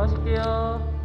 하실게요.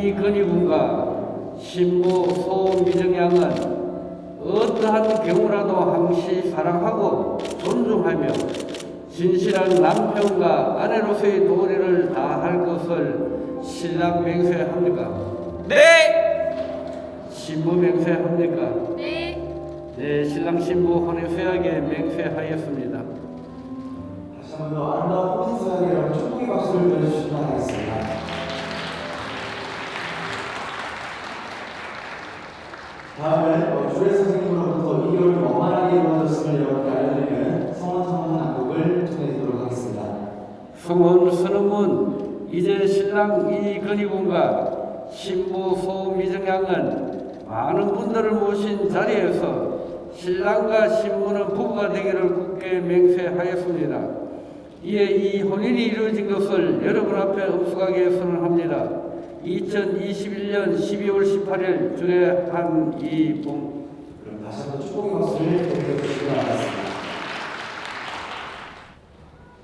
이건희 군과 신부 소미정 양은 어떠한 경우라도 항시 사랑하고 존중하며 진실한 남편과 아내로서의 도리를 다할 것을 신랑 맹세합니까? 네. 신부 맹세합니까? 네. 네, 신랑 신부 혼인서약에 맹세하였습니다. 다시 한 번 더 아름다운 포인트하게 축복의 박수를 보내주시기 바라겠습니다. 다음은 어, 주례 선생님으로부터 2개월 원만하게 이루어졌음을 여러분께 알려드리는 성원 선언 낭독을 통해드리도록 하겠습니다. 성혼 선언문 이제 신랑 이건희 군과 신부 소미정 양은 많은 분들을 모신 자리에서 신랑과 신부는 부부가 되기를 굳게 맹세하였습니다. 이에 이 혼인이 이루어진 것을 여러분 앞에 엄숙하게 선언합니다. 2021년 12월 18일 주례 한이봉 그럼 다시 한번 축복의 박수를 보내주시기 바라겠습니다.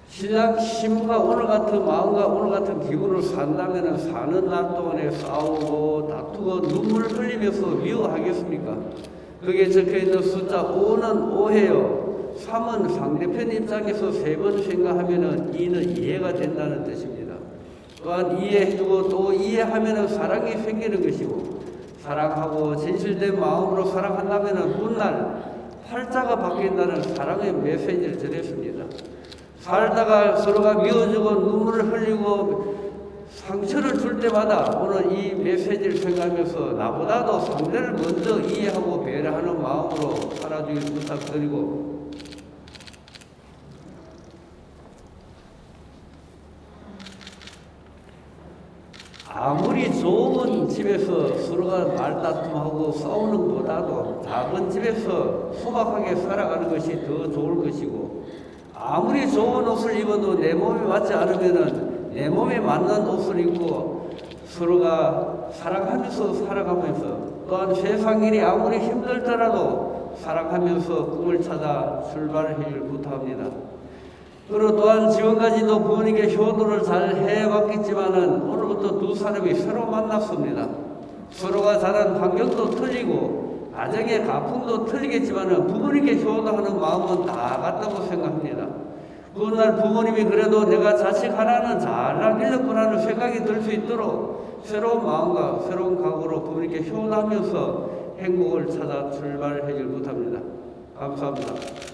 신랑 신부가 오늘 같은 마음과 오늘 같은 기분을 산다면 사는 날 동안에 싸우고 다투고 눈물 흘리면서 미워하겠습니까? 거기에 적혀 있는 숫자 5는 오해요. 3은 상대편 입장에서 세 번 생각하면은 2는 이해가 된다는 뜻입니다. 또한 이해해주고 또 이해하면은 사랑이 생기는 것이고 사랑하고 진실된 마음으로 사랑한다면은 훗날 팔자가 바뀐다는 사랑의 메시지를 전했습니다. 살다가 서로가 미워지고 눈물을 흘리고 상처를 줄 때마다 오늘 이 메시지를 생각하면서 나보다도 상대를 먼저 이해하고 배려하는 마음으로 살아주길 부탁드리고 아무리 좋은 집에서 서로가 말다툼하고 싸우는 것보다도 작은 집에서 소박하게 살아가는 것이 더 좋을 것이고 아무리 좋은 옷을 입어도 내 몸에 맞지 않으면은 내 몸에 맞는 옷을 입고 서로가 사랑하면서 살아가면서 또한 세상 일이 아무리 힘들더라도 사랑하면서 꿈을 찾아 출발하기를 부탁합니다. 그리고 또한 지금까지도 부모님께 효도를 잘 해왔겠지만은 오늘부터 두 사람이 서로 만났습니다. 서로가 자란 환경도 틀리고 가정의 가풍도 틀리겠지만은 부모님께 효도하는 마음은 다 같다고 생각합니다. 그날 부모님이 그래도 내가 자식 하나는 잘 길렀구나는 생각이 들 수 있도록 새로운 마음과 새로운 각오로 부모님께 효도하면서 행복을 찾아 출발하길 부탁합니다. 감사합니다.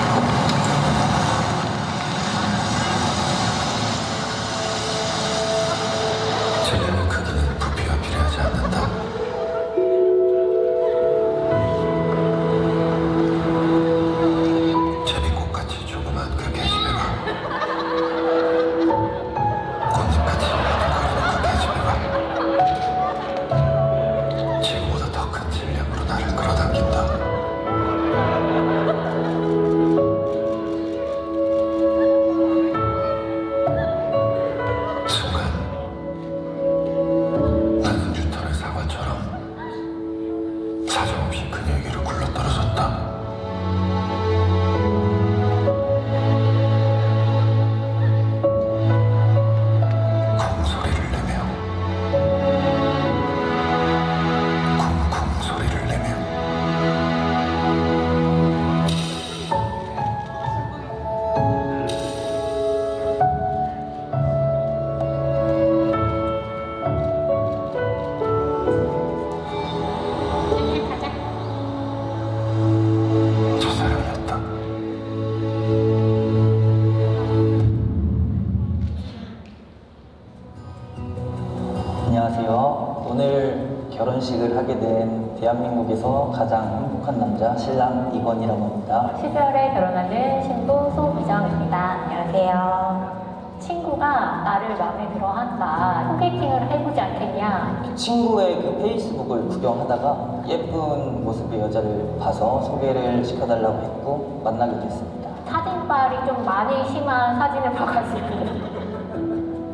남자 신랑 이건이라고 합니다. 12월에 결혼하는 신부 소미정입니다. 안녕하세요. 친구가 나를 마음에 들어 한다. 소개팅을 해보지 않겠냐. 친구의 그 페이스북을 구경하다가 예쁜 모습의 여자를 봐서 소개를 시켜달라고 했고 만나게 됐습니다. 사진빨이 좀 많이 심한 사진을 봐가지고.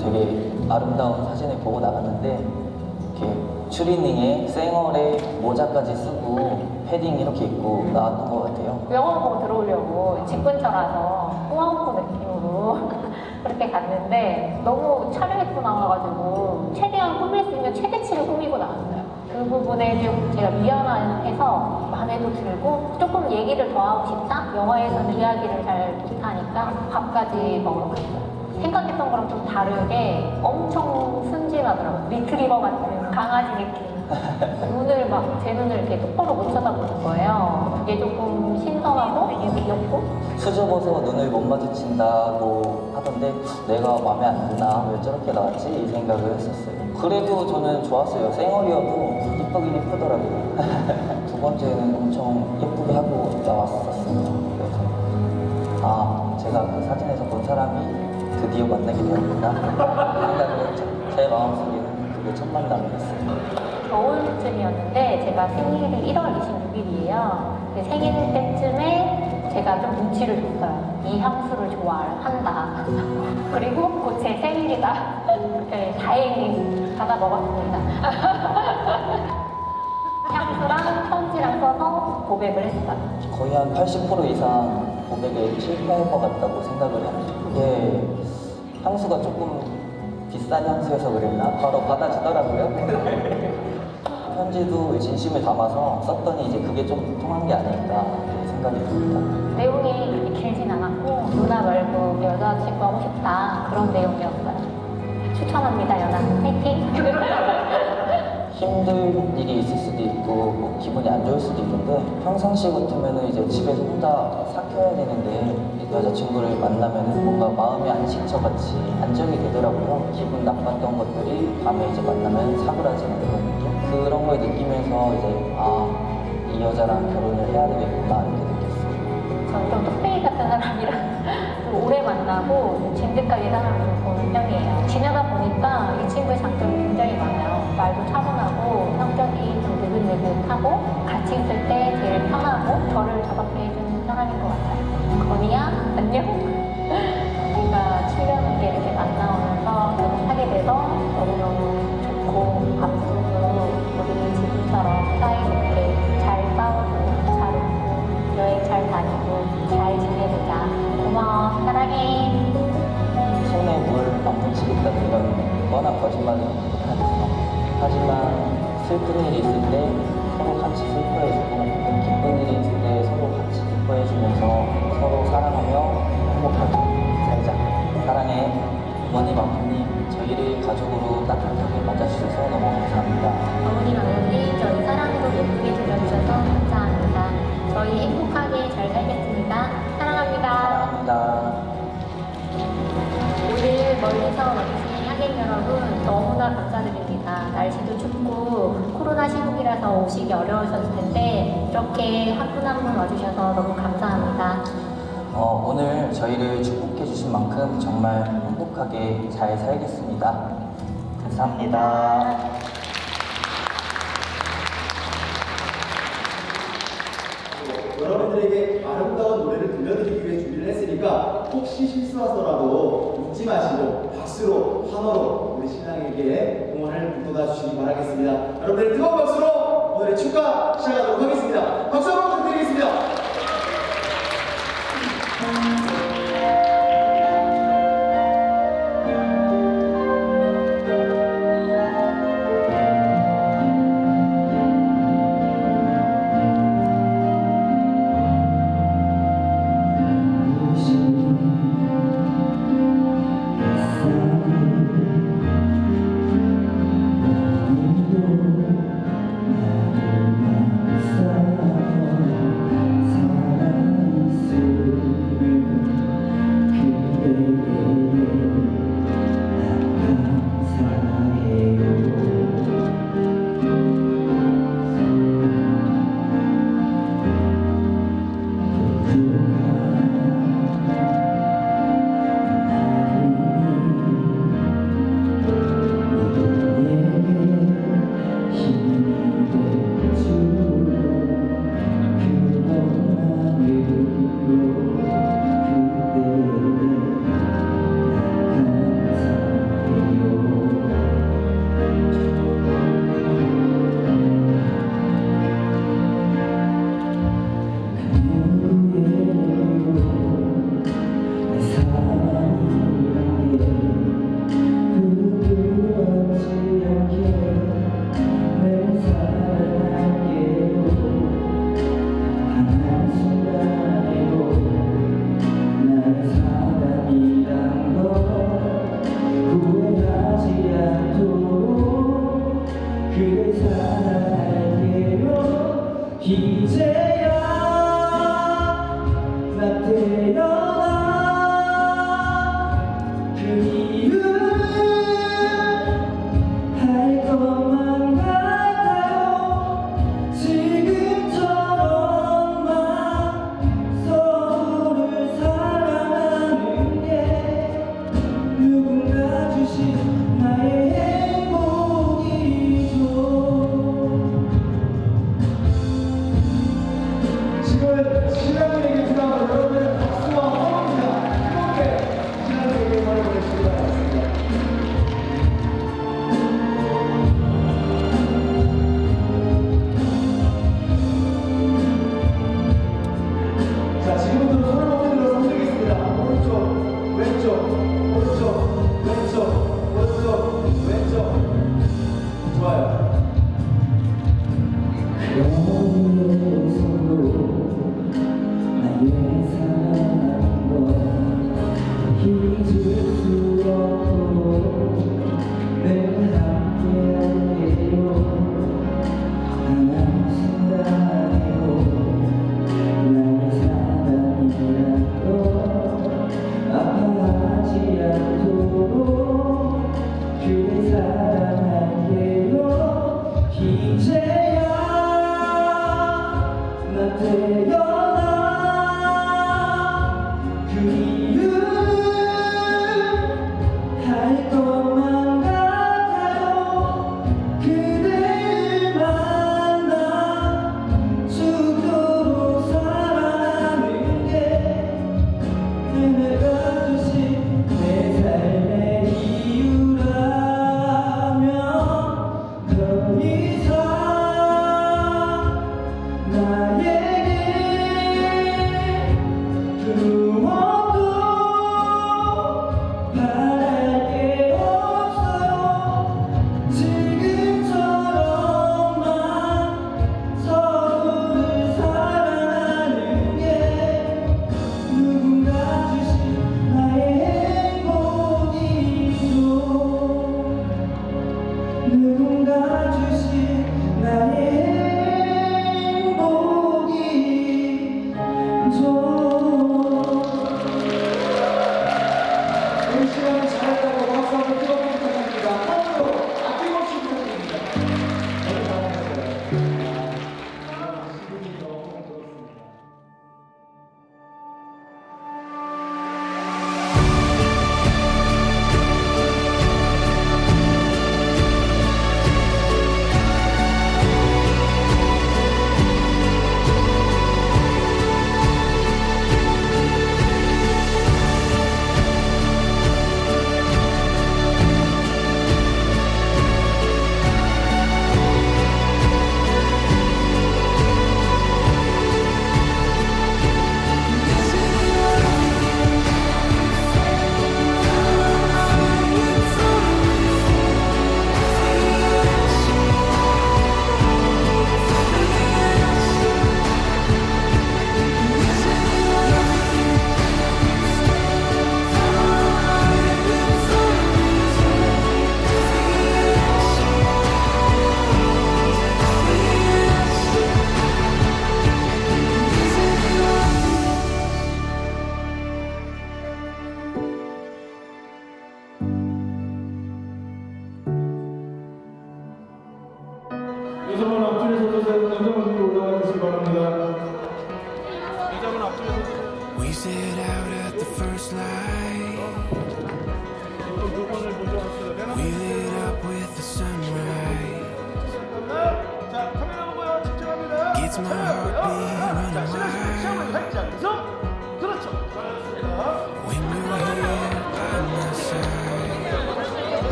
되게 아름다운 사진을 보고 나갔는데 이렇게 추리닝에 쌩얼에 모자까지 쓰고 패딩 이렇게 입고 나왔던 것 같아요. 보고 들어오려고 집 근처라서 꾸안꾸 느낌으로 그렇게 갔는데 너무 차려입고 나와가지고 최대한 꾸밀 수 있는 최대치를 꾸미고 나왔어요. 그 부분에 좀 제가 미안해서 마음에도 들고 조금 얘기를 더 하고 싶다? 영화에서는 이야기를 잘 못하니까 밥까지 먹으러 갔어요. 생각했던 거랑 좀 다르게 엄청 순진하더라고요. 리트리버 같은 강아지 느낌. 눈을 막 제 눈을 이렇게 똑바로 못 쳐다보는 거예요. 그게 조금 신선하고 귀엽고 수줍어서 눈을 못 마주친다고 하던데 내가 마음에 안 드나 왜 저렇게 나왔지 이 생각을 했었어요. 그래도 저는 좋았어요. 생얼이어도 이쁘긴 이쁘더라고요. 두 번째는 엄청 예쁘게 하고 나왔었어요. 그래서 아 제가 그 사진에서 본 사람이 드디어 만나게 되었구나 생각을 했죠. 제 마음속에는 그게 첫 만남이었어요. 겨울쯤이었는데 제가 생일이 1월 26일이에요. 생일 때쯤에 제가 좀 눈치를 줬어요. 이 향수를 좋아한다. 그리고 곧 제 생일이다. 네, 다행히 받아 먹었습니다. 향수랑 편지랑 써서 고백을 했어요. 거의 한 80% 이상 고백에 실패할 것 같다고 생각을 합니다. 이게 향수가 조금 비싼 향수여서 그랬나? 바로 받아주더라고요. 편지도 진심을 담아서 썼더니 이제 그게 좀 통한 게 아닐까 생각이 듭니다. 내용이 그렇게 길진 않았고 누나 말고 여자친구 하고 싶다 그런 내용이었어요. 추천합니다 연아 화이팅! 힘든 일이 있을 수도 있고 뭐 기분이 안 좋을 수도 있는데 평상시 같으면은 이제 집에서 혼자 삭혀야 되는데 여자친구를 만나면 뭔가 마음의 안식처같이 안정이 되더라고요. 기분 나빴던 것들이 밤에 이제 만나면 사그라지는 느낌? 그런 걸 느끼면서 이제 아 이 여자랑 결혼을 해야 되겠구나 이렇게 느꼈어요. 저는 좀 뚝배기 같은 사람이라 좀 오래 만나고 진득하게 좀 보는 편이에요. 지나다 보니까 이 친구의 장점이 굉장히 많아요. 슬픈 일이 있을 때 서로 같이 슬퍼해주고 기쁜 일이 있을 때 서로 같이 기뻐해주면서 서로 사랑하며 행복하게 살자. 사랑해. 어머님, 아버님, 저희를 가족으로 따뜻하게 맞아주셔서 너무 감사합니다. 어머님, 아버님, 저희 사랑으로 예쁘게 들려주셔서 감사합니다. 저희 행복하게 잘 살겠습니다. 사랑합니다. 사랑합니다. 오늘 멀리서 와주신 하객 여러분 너무나 감사드립니다. 날씨도 코로나 시국이라서 오시기 어려우셨을 텐데 이렇게 한 분 한 분 와주셔서 너무 감사합니다. 어, 오늘 저희를 축복해 주신 만큼 정말 행복하게 잘 살겠습니다. 감사합니다. 여러분들에게 아름다운 노래를 들려드리기 위해 준비를 했으니까 혹시 실수하더라도 웃지 마시고 박수로 환호로 우리 신랑에게 응원을 북돋아 주시기 바라겠습니다. 여러분들 뜨거운 박수로 오늘의 축가 시작하도록 하겠습니다. 박수 한번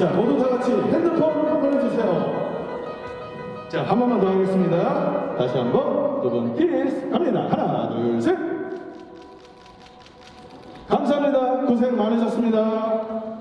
자, 모두 다 같이 핸드폰 꺼내주세요. 자, 한 번만 더 하겠습니다. 다시 한 번, 두 번 키스 갑니다. 하나, 둘, 셋. 감사합니다. 고생 많으셨습니다.